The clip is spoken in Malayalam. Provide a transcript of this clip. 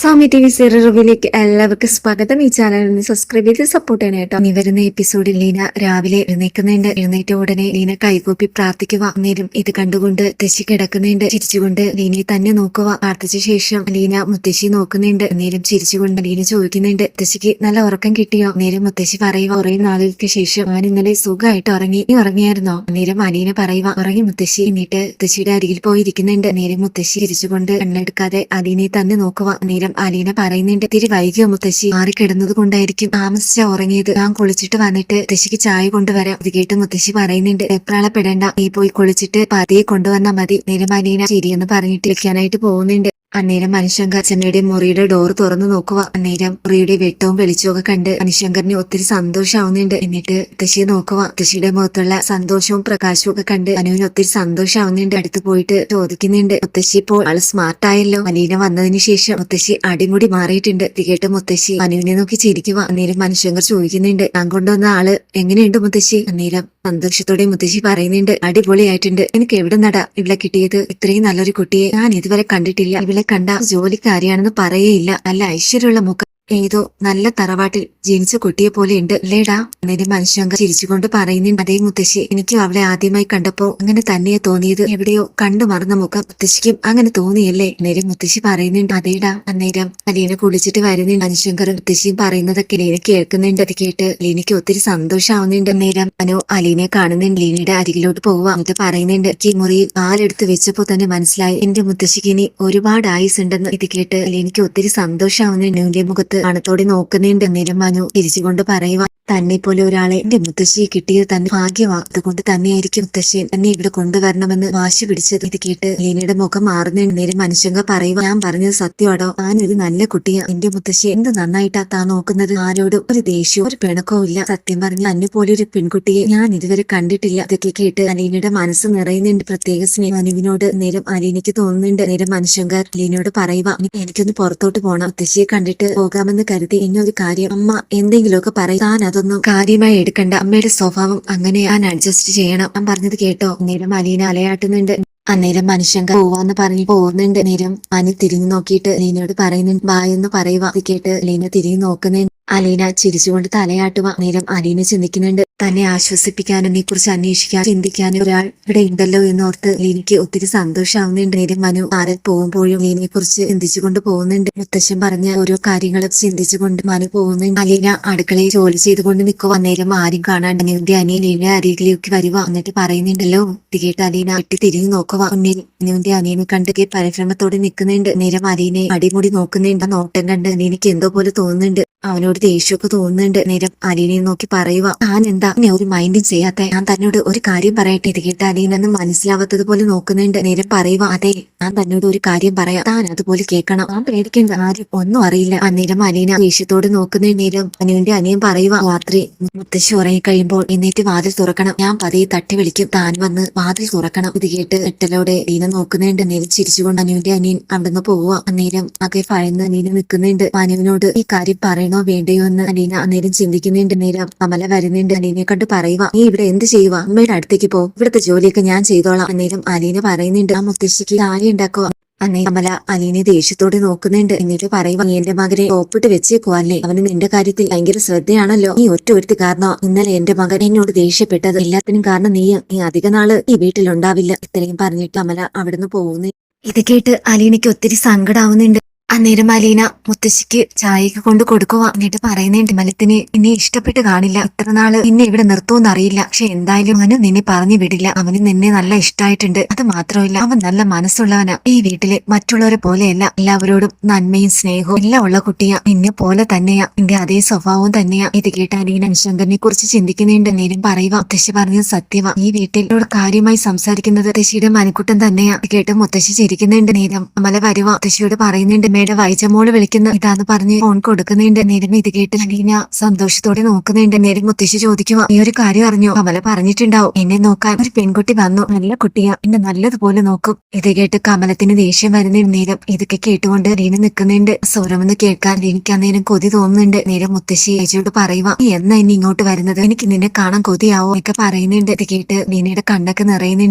സ്വാമി ടി വി സീരിയൽ റിവ്യൂലേക്ക് എല്ലാവർക്കും സ്വാഗതം. ഈ ചാനൽ സബ്സ്ക്രൈബ് ചെയ്ത് സപ്പോർട്ട് ചെയ്യണം കേട്ടോ. ഇനി വരുന്ന എപ്പിസോഡിൽ ലീന രാവിലെ എഴുന്നേക്കുന്നുണ്ട് എഴുന്നേറ്റ ഉടനെ ലീന കൈകൂപ്പി പ്രാർത്ഥിക്കുക. നേരം ഇത് കണ്ടുകൊണ്ട് മുത്തശ്ശി കിടക്കുന്നുണ്ട്. ചിരിച്ചുകൊണ്ട് ലീനയെ തന്നെ നോക്കുക. പ്രാർത്ഥിച്ച ശേഷം ലീന മുത്തശ്ശി നോക്കുന്നുണ്ട്. നേരം ചിരിച്ചുകൊണ്ട് ലീന ചോദിക്കുന്നുണ്ട് മുത്തശ്ശിക്ക് നല്ല ഉറക്കം കിട്ടിയോ? നേരം മുത്തശ്ശി പറയുക കുറെ നാളുകൾക്ക് ശേഷം അവൻ ഇന്നലെ സുഖമായിട്ട് ഉറങ്ങി. നീ ഉറങ്ങിയായിരുന്നോ? നേരം അലീന പറയുക ഉറങ്ങി മുത്തശ്ശി. എന്നിട്ട് മുത്തശ്ശിയുടെ അരികിൽ പോയിരിക്കുന്നുണ്ട്. നേരം മുത്തശ്ശി ചിരിച്ചുകൊണ്ട് കണ്ണെടുക്കാതെ അലീനയെ തന്നെ നോക്കുക. നേരം അലീന പറയുന്നുണ്ട് തിരി വൈകിയോ മുത്തശ്ശി മാറിക്കിടന്നത് കൊണ്ടായിരിക്കും താമസിച്ച ഉറങ്ങിയത്. ഞാൻ കുളിച്ചിട്ട് വന്നിട്ട് മുത്തശ്ശിക്ക് ചായ കൊണ്ടുവരാം. ഇത് കേട്ട് മുത്തശ്ശി പറയുന്നുണ്ട് എപ്രാളപ്പെടേണ്ട. നീ പോയി കുളിച്ചിട്ട് പതിയെ കൊണ്ടുവന്നാൽ മതി. നേരം അലീന ശരിയെന്ന് പറഞ്ഞിട്ട് ഇരിക്കാനായിട്ട് പോകുന്നുണ്ട്. അന്നേരം മനുശങ്കർ ചെന്നൈയുടെ മുറിയുടെ ഡോർ തുറന്നു നോക്കുക. അന്നേരം മുറിയുടെ വെട്ടവും വെളിച്ചവും കണ്ട് മനുശങ്കറിന് ഒത്തിരി സന്തോഷമാവുന്നുണ്ട് എന്നിട്ട് തശിയെ നോക്കുക. തശിയുടെ മുഖത്തുള്ള സന്തോഷവും പ്രകാശവും ഒക്കെ കണ്ട് അനുവിന് ഒത്തിരി സന്തോഷമാവുന്നുണ്ട് അടുത്ത് പോയിട്ട് ചോദിക്കുന്നുണ്ട്. മുത്തശ്ശി ഇപ്പോൾ ആൾ സ്മാർട്ട് ആയല്ലോ. അനീന വന്നതിന് ശേഷം മുത്തശ്ശി അടിമുടി മാറിയിട്ടുണ്ട്. തികേട്ട് കേട്ട് മുത്തശ്ശി അനുവിനെ നോക്കി ചിരിക്കുക. അന്നേരം മനുശങ്കർ ചോദിക്കുന്നുണ്ട്. ഞാൻ കൊണ്ടുവന്ന ആൾ എങ്ങനെയുണ്ട് മുത്തശ്ശി? അന്നേരം സന്തോഷത്തോടെ മുത്തശ്ശി പറയുന്നുണ്ട്. അടിപൊളിയായിട്ടുണ്ട്. എനിക്ക് എവിടെ നട ഇവിടെ കിട്ടിയത്? ഇത്രയും നല്ലൊരു കുട്ടിയെ ഞാൻ ഇതുവരെ കണ്ടിട്ടില്ല. കണ്ട ജോലിക്കാരിയാണെന്ന് പറയേയില്ല. അല്ല ഐശ്വര്യമുള്ള മുഖം. ഏതോ നല്ല തറവാട്ടിൽ ജനിച്ച കുട്ടിയെ പോലെ ഉണ്ട് അല്ലേടാ? അന്നേരം മനുഷ്യങ്ക ചിരിച്ചുകൊണ്ട് പറയുന്നുണ്ട്. അതേ മുത്തശ്ശി എനിക്കും അവളെ ആദ്യമായി കണ്ടപ്പോ അങ്ങനെ തന്നെയാ തോന്നിയത്. എവിടെയോ കണ്ടു മറന്ന മുഖം മുത്തശ്ശിക്കും അങ്ങനെ തോന്നിയല്ലേ? അന്നേരം മുത്തശ്ശി പറയുന്നുണ്ട് അതേടാ അന്നേരം അലീന കുളിച്ചിട്ട് വരുന്നുണ്ട്. മനുഷ്യങ്കർ മുത്തശ്ശിയും പറയുന്നതൊക്കെ ലീനെ കേൾക്കുന്നുണ്ട്. അത് കേട്ട് ലീനയ്ക്ക് ഒത്തിരി സന്തോഷമാവുന്നുണ്ട് അന്നേരം അനു അലീനെ കാണുന്നുണ്ട്. ലീനയുടെ അരികിലോട്ട് പോവാ എന്നിട്ട് പറയുന്നുണ്ട് ഈ മുറിയിൽ ആലെടുത്ത് വെച്ചപ്പോ തന്നെ മനസ്സിലായി. എന്റെ മുത്തശ്ശിക്ക് ഇനി ഒരുപാട് ആയുസ് ഉണ്ടെന്ന് ഇത് കേട്ട് ലീനയ്ക്ക് ഒത്തിരി സന്തോഷമാവുന്നുണ്ട് മുഖത്ത് പണത്തോടെ നോക്കുന്നുണ്ടെന്നിരും മനു തിരിച്ചുകൊണ്ട് പറയുക തന്നെ പോലെ ഒരാളെ എന്റെ മുത്തശ്ശിയെ കിട്ടിയത് തന്നെ ഭാഗ്യമാ അതുകൊണ്ട് തന്നെയായിരിക്കും മുത്തശ്ശി തന്നെ ഇവിടെ കൊണ്ടുവരണമെന്ന് വാശി പിടിച്ചത്. ഇത് കേട്ട് ലീനയുടെ മുഖം മാറുന്നുണ്ട് നേരം മനുഷ്യങ്ക പറയുക ഞാൻ പറഞ്ഞത് സത്യമാടോ? ഒരു നല്ല കുട്ടിയാ. എന്റെ മുത്തശ്ശി എന്ത് നന്നായിട്ടാ താൻ നോക്കുന്നത്? ആരോട് ഒരു ദേഷ്യവും ഒരു പിണക്കവും ഇല്ല. സത്യം പറഞ്ഞ തന്നെ പോലെ ഒരു പെൺകുട്ടിയെ ഞാൻ ഇതുവരെ കണ്ടിട്ടില്ല. ഇതൊക്കെ കേട്ട് അലീനയുടെ മനസ്സ് നിറയുന്നുണ്ട്. പ്രത്യേക സ്നേഹം അനുവിനോട് നേരം അലീനയ്ക്ക് തോന്നുന്നുണ്ട്. നേരം മനുഷ്യങ്ക അലീനയോട് പറയുക "ഇനി എനിക്കൊന്ന് പുറത്തോട്ട് പോകണം മുത്തശ്ശിയെ കണ്ടിട്ട് പോകാമെന്ന് കരുതി എന്നെ ഒരു കാര്യം. അമ്മ എന്തെങ്കിലുമൊക്കെ പറയും. താൻ അതൊന്നും കാര്യമായി എടുക്കണ്ട. അമ്മയുടെ സ്വഭാവം അങ്ങനെ ഞാൻ അഡ്ജസ്റ്റ് ചെയ്യണം. ഞാൻ പറഞ്ഞത് കേട്ടോ. നേരം അലീന അലയാട്ടുന്നുണ്ട്. അന്നേരം മനുഷ്യങ്ക പോവാന്ന് പറഞ്ഞ് പോകുന്നുണ്ട് നേരം അനി തിരിഞ്ഞു നോക്കിയിട്ട് ലീനയോട് പറയുന്നുണ്ട് ബായെന്ന് പറയുക കേട്ട് ലീന തിരിഞ്ഞു നോക്കുന്നുണ്ട്. അലീന ചിരിച്ചുകൊണ്ട് തലയാട്ടുക നേരം അലീന ചിന്തിക്കുന്നുണ്ട് തന്നെ ആശ്വസിപ്പിക്കാനും നീ കുറിച്ച് അന്വേഷിക്കാൻ ചിന്തിക്കാനും ഒരാൾ ഇവിടെ ഉണ്ടല്ലോ എന്നോർത്ത് ലീനയ്ക്ക് ഒത്തിരി സന്തോഷമാവുന്നുണ്ട് നേരം മനു ആരെ പോകുമ്പോഴും ലീനയെ കുറിച്ച് ചിന്തിച്ചുകൊണ്ട് പോകുന്നുണ്ട്. മുത്തശ്ശൻ പറഞ്ഞ ഓരോ കാര്യങ്ങളും ചിന്തിച്ചുകൊണ്ട് മനു പോകുന്നുണ്ട്. അലീന അടുക്കളയിൽ ജോലി ചെയ്തുകൊണ്ട് നിൽക്കുക നേരം ആരും കാണാണ്ട് നിന്റെ അനിയൻ ലീന അരികിലേക്ക് വരിക എന്നിട്ട് പറയുന്നുണ്ടല്ലോ. തികേട്ട് കേട്ട് അലീന വെട്ടി തിരിഞ്ഞു നോക്കുക മുന്നിൽ നിന്റെ അനിയനെ കണ്ട് പരിശ്രമത്തോടെ നിൽക്കുന്നുണ്ട്. നേരം അലീനെ അടിമുടി നോക്കുന്നുണ്ട്. നോട്ടം കണ്ട് അലീനയ്ക്ക് എന്തോ പോലെ തോന്നുന്നുണ്ട്. അവനോട് ദേഷ്യമൊക്കെ തോന്നുന്നുണ്ട്. നേരം അലീനെ നോക്കി പറയുക താൻ എന്താ ഞാൻ ഒരു മൈൻഡും ചെയ്യാത്ത? ഞാൻ തന്നോട് ഒരു കാര്യം പറയട്ടെ? ഇത് കേട്ട് അലീനൊന്നും മനസ്സിലാവാത്തത് പോലെ നോക്കുന്നുണ്ട്. നേരം പറയുക അതെ ഞാൻ തന്നോട് ഒരു കാര്യം പറയാം. താൻ അതുപോലെ കേൾക്കണം. ഞാൻ പേടിക്കേണ്ട ആരും ഒന്നും അറിയില്ല. അന്നേരം അലീന ദേഷ്യത്തോട് നോക്കുന്ന നേരം അനുവിന്റെ അനിയൻ പറയുക രാത്രി മുത്തശ്ശി ഉറങ്ങി കഴിയുമ്പോൾ എന്നിട്ട് വാതിൽ തുറക്കണം. ഞാൻ പതിയെ തട്ടി വിളിക്കും. താൻ വന്ന് വാതിൽ തുറക്കണം. ഇത് കേട്ട് എട്ടലോടെ ലീന നോക്കുന്നുണ്ട്. നേരം ചിരിച്ചുകൊണ്ട് അനുവിന്റെ അനിയൻ അവിടുന്ന് പോവുക അന്നേരം ആകെ ഭയന്ന് അനീന നിൽക്കുന്നുണ്ട്. അനുവിനോട് ഈ കാര്യം പറയണോ. വേണ്ടയോ എന്ന് അനീന അന്നേരം ചിന്തിക്കുന്നുണ്ട്. നേരം അമല വരുന്നുണ്ട്. അനീനെ കണ്ട് പറയുക നീ ഇവിടെ എന്ത് ചെയ്യുക അമ്മയുടെ അടുത്തേക്ക് പോ. ഇവിടുത്തെ ജോലിയൊക്കെ ഞാൻ ചെയ്തോളാം. അന്നേരം അനീന പറയുന്നുണ്ട് ആ മുത്തശ്ശിക്ക് ചായ ഉണ്ടാക്കോ? അന്നേ അമല അനീനെ ദേഷ്യത്തോടെ നോക്കുന്നുണ്ട്. എന്നിട്ട് പറയുക നീ എന്റെ മകനെ ഒപ്പിട്ട് വെച്ചേക്കുവല്ലേ അവന് നിന്റെ കാര്യത്തിൽ ഭയങ്കര ശ്രദ്ധയാണല്ലോ. നീ ഒറ്റ ഒരുത്തി കാരണം ഇന്നലെ എന്റെ മകൻ എന്നോട് ദേഷ്യപ്പെട്ടത് എല്ലാത്തിനും കാരണം നീ നീ അധിക നാൾ ഈ വീട്ടിലുണ്ടാവില്ല. ഇത്രയും പറഞ്ഞിട്ട് അമല അവിടുന്ന് പോകുന്നു. ഇത് കേട്ട് അലീനയ്ക്ക് ഒത്തിരി സങ്കടാവുന്നുണ്ട്. അന്നേരം മലീന മുത്തശ്ശിക്ക് ചായയൊക്കെ കൊണ്ട് കൊടുക്കുക എന്നിട്ട് പറയുന്നുണ്ട് മലത്തിന് ഇനി ഇഷ്ടപ്പെട്ട് കാണില്ല. ഇത്ര നാൾ നിന്നെ ഇവിടെ നിർത്തുമെന്ന് അറിയില്ല. പക്ഷെ എന്തായാലും അവന് നിന്നെ പറഞ്ഞു വിടില്ല. അവന് നിന്നെ നല്ല ഇഷ്ടമായിട്ടുണ്ട് അത് മാത്രമല്ല അവൻ നല്ല മനസ്സുള്ളവനാ. ഈ വീട്ടിലെ മറ്റുള്ളവരെ പോലെയല്ല. എല്ലാവരോടും നന്മയും സ്നേഹവും എല്ലാം ഉള്ള കുട്ടിയാ. നിന്നെ പോലെ തന്നെയാ. നിന്റെ അതേ സ്വഭാവവും തന്നെയാ. ഇത് കേട്ട അലീന ശങ്കറിനെ കുറിച്ച് ചിന്തിക്കുന്നുണ്ട്. നേരം പറയുക മുത്തശ്ശി പറഞ്ഞത് സത്യമാ ഈ വീട്ടിലോട് കാര്യമായി സംസാരിക്കുന്നത് മുത്തശ്ശിയുടെ മനുക്കുട്ടൻ തന്നെയാ. കേട്ട് മുത്തശ്ശി ചിരിക്കുന്നുണ്ട്. നേരം അമല വരുവാ. മുത്തശ്ശിയോട് പറയുന്നുണ്ട് മേഡ വൈജമോൾ വിളിക്കുന്ന ഇതാന്ന് പറഞ്ഞ് ഫോൺ കൊടുക്കുന്നുണ്ട്. നേരം ഇത് കേട്ട് അലീന സന്തോഷത്തോടെ നോക്കുന്നുണ്ട്. നേരം മുത്തശ്ശി ചോദിക്കുക ഈ ഒരു കാര്യം അറിഞ്ഞു? കമല പറഞ്ഞിട്ടുണ്ടാവും. എന്നെ നോക്കാൻ ഒരു പെൺകുട്ടി വന്നു. നല്ല കുട്ടിയാ. എന്നെ നല്ലതുപോലെ നോക്കും. ഇത് കേട്ട് കമലത്തിന് ദേഷ്യം വരുന്ന നേരം ഇതൊക്കെ കേട്ടുകൊണ്ട് ലീന നിൽക്കുന്നുണ്ട്. സ്വരമെന്ന് കേൾക്കാൻ എനിക്ക് അന്നേരം കൊതി തോന്നുന്നുണ്ട്. നേരം മുത്തശ്ശി ചേച്ചിയോട് പറയുക "നീ എന്നാ ഇനി ഇങ്ങോട്ട് വരുന്നത്? എനിക്ക് നിന്നെ കാണാൻ കൊതിയാവോ? ഒക്കെ പറയുന്നുണ്ട്. ഇത് കേട്ട് നീനയുടെ കണ്ണൊക്കെ നിറയുന്നുണ്ട്.